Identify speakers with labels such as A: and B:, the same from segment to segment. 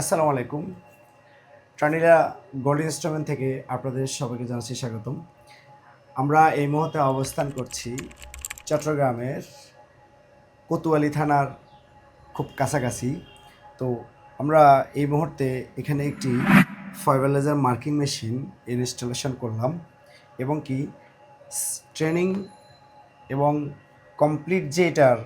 A: আসসালামু আলাইকুম। ট্রানিলা gold instalment থেকে আপনাদের সবাইকে জানাচ্ছি স্বাগতম। আমরা এই মুহূর্তে অবস্থান করছি চট্টগ্রামের কোতোয়ালি থানার খুব কাছাকাছি। তো আমরা এই মুহূর্তে এখানে একটি ফাইবালাইজার মার্কিং মেশিন ইনস্টলেশন করলাম এবং কি ট্রেনিং এবং কমপ্লিট যে এটার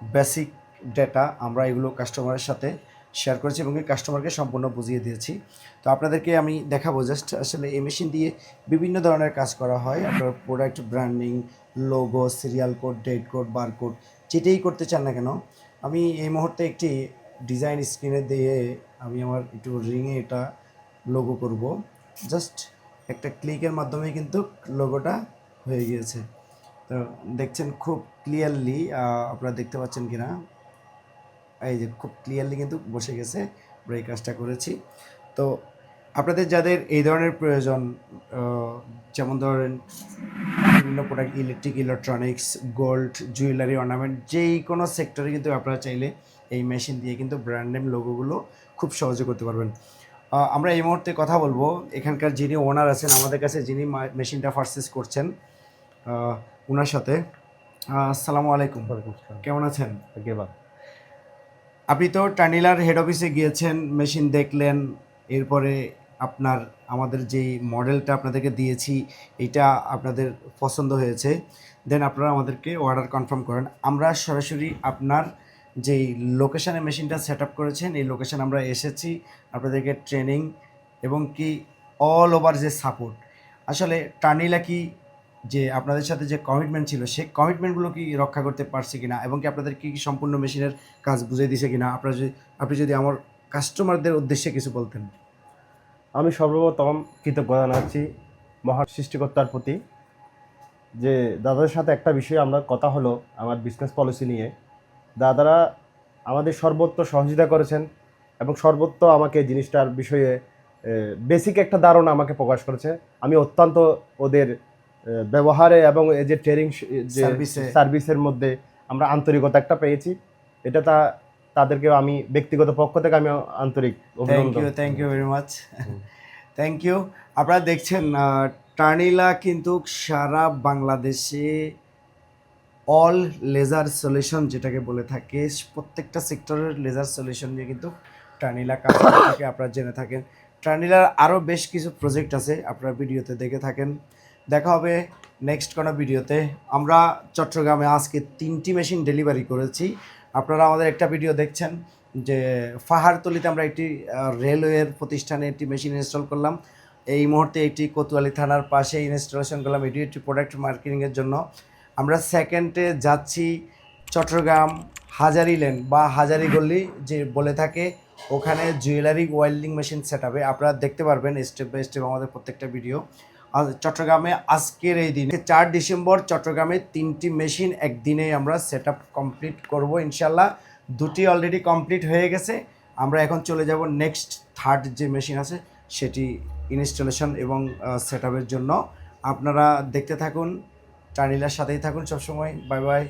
A: বেসিক ডেটা আমরা এগুলো কাস্টমারের সাথে শেয়ার করেছি এবং কাস্টমারকে সম্পূর্ণ বুঝিয়ে দিয়েছি। তো আপনাদেরকে আমি দেখাবো জাস্ট আসলে এই মেশিন দিয়ে বিভিন্ন ধরনের কাজ করা হয়। আপনার product branding logo serial code date code barcode যেটাই করতে চান না কেন, আমি এই মুহূর্তে একটি ডিজাইন স্ক্রিনে দিয়ে আমি আমার একটু রিংয়ে এটা লোগো করব। জাস্ট একটা ক্লিকের মাধ্যমে কিন্তু লোগোটা হয়ে গিয়েছে। তো দেখছেন খুব ক্লিয়ারলি আপনারা দেখতে পাচ্ছেন কিনা। এই যে খুব ক্লিয়ারলি কিন্তু বসে গেছে আমরা এই কাজটা করেছি। তো আপনাদের যাদের এই ধরনের প্রয়োজন যেমন ধরেন বিভিন্ন product electric electronics gold jewellery ornament যেই কোনো সেক্টরে কিন্তু আপনারা চাইলে এই মেশিন দিয়ে কিন্তু ব্র্যান্ড নেম লোগোগুলো খুব সহজে করতে পারবেন। আমরা এই মুহূর্তে কথা বলব এখানকার যিনি ওনার আছেন আমাদের কাছে যিনি মেশিনটা পারচেস করছেন ওনার সাথে। আসসালামু আলাইকুম। কেমন আছেন? আপনি তো টানিলার হেড অফিসে গিয়েছেন মেশিন দেখলেন, এরপরে আপনার, আমাদের যেই মডেলটা আপনাদেরকে দিয়েছি, এটা আপনাদের পছন্দ হয়েছে দেন আপনারা আমাদেরকে অর্ডার কনফার্ম করেন। আমরা সরাসরি আপনার যেই লোকেশানে মেশিনটা সেট আপ করেছেন, এই লোকেশান আমরা এসেছি, আপনাদেরকে ট্রেনিং এবং কি অল ওভার যে সাপোর্ট আসলে টানিলা কি যে আপনাদের সাথে যে কমিটমেন্ট ছিল, সেই কমিটমেন্টগুলো কি রক্ষা করতে পারছে কিনা এবং কি আপনাদের কি কি সম্পূর্ণ মেশিনের কাজ বুঝিয়ে দিছে কিনা? আপনারা যদি, আপনি যদি আমার কাস্টমারদের উদ্দেশ্যে কিছু বলতেন।
B: আমি সর্বপ্রথম কৃতজ্ঞতা জানাচ্ছি মহান সৃষ্টিকর্তার প্রতি যে দাদাদের সাথে একটা বিষয়ে আমরা কথা হলো আমার বিজনেস পলিসি নিয়ে। দাদারা আমাদের সর্বত্র সহযোগিতা করেছেন এবং সর্বত্র আমাকে জিনিসটার বিষয়ে বেসিক একটা ধারণা আমাকে প্রকাশ করেছে। আমি অত্যন্ত ওদের ব্যবহারে এবং এই যে ট্রেনিং যে সার্ভিসের মধ্যে আমরা আন্তরিকতা একটা পেয়েছি। এটা তা তাদেরকে আমি ব্যক্তিগত পক্ষ থেকে আমি আন্তরিক
A: thank you thank you very much thank you আপনারা দেখছেন টার্নিলা কিন্তু সারা বাংলাদেশে অল লেজার সলিউশন যেটাকে বলে থাকে প্রত্যেকটা সেক্টরের লেজার সলিউশন নিয়ে কিন্তু টার্নিলা কাজ থাকে আপনারা জেনে থাকেন। টার্নিলার আরও বেশ কিছু প্রজেক্ট আছে আপনারা ভিডিওতে দেখে থাকেন। দেখা হবে নেক্সট কোনো ভিডিওতে। আমরা চট্টগ্রামে আজকে তিনটি মেশিন ডেলিভারি করেছি। আপনারা আমাদের একটা ভিডিও দেখছেন যে পাহাড়তলিতে আমরা একটি রেলওয়ের প্রতিষ্ঠানে একটি মেশিন ইনস্টল করলাম। এই মুহূর্তে এটি কোতোয়ালি থানার পাশে ইনস্টলেশন করলাম। এটি একটি প্রোডাক্ট মার্কেটিংয়ের জন্য। আমরা সেকেন্ডে যাচ্ছি চট্টগ্রাম হাজারি লেন বা হাজারি গল্লি যে বলে থাকে, ওখানে জুয়েলারি ওয়েল্ডিং মেশিন সেট আপনারা দেখতে পারবেন স্টেপ বাই স্টেপ আমাদের প্রত্যেকটা ভিডিও চট্টগ্রামে আজকের এই দিনে, চার ডিসেম্বর চট্টগ্রামে তিনটি মেশিন একদিনে আমরা সেট কমপ্লিট করব ইনশাল্লাহ দুটি অলরেডি কমপ্লিট হয়ে গেছে। আমরা এখন চলে যাব নেক্সট থার্ড যে মেশিন আছে, সেটি ইনস্টলেশন এবং সেট জন্য। আপনারা দেখতে থাকুন টানিলার সাথেই থাকুন সবসময়। Bye bye.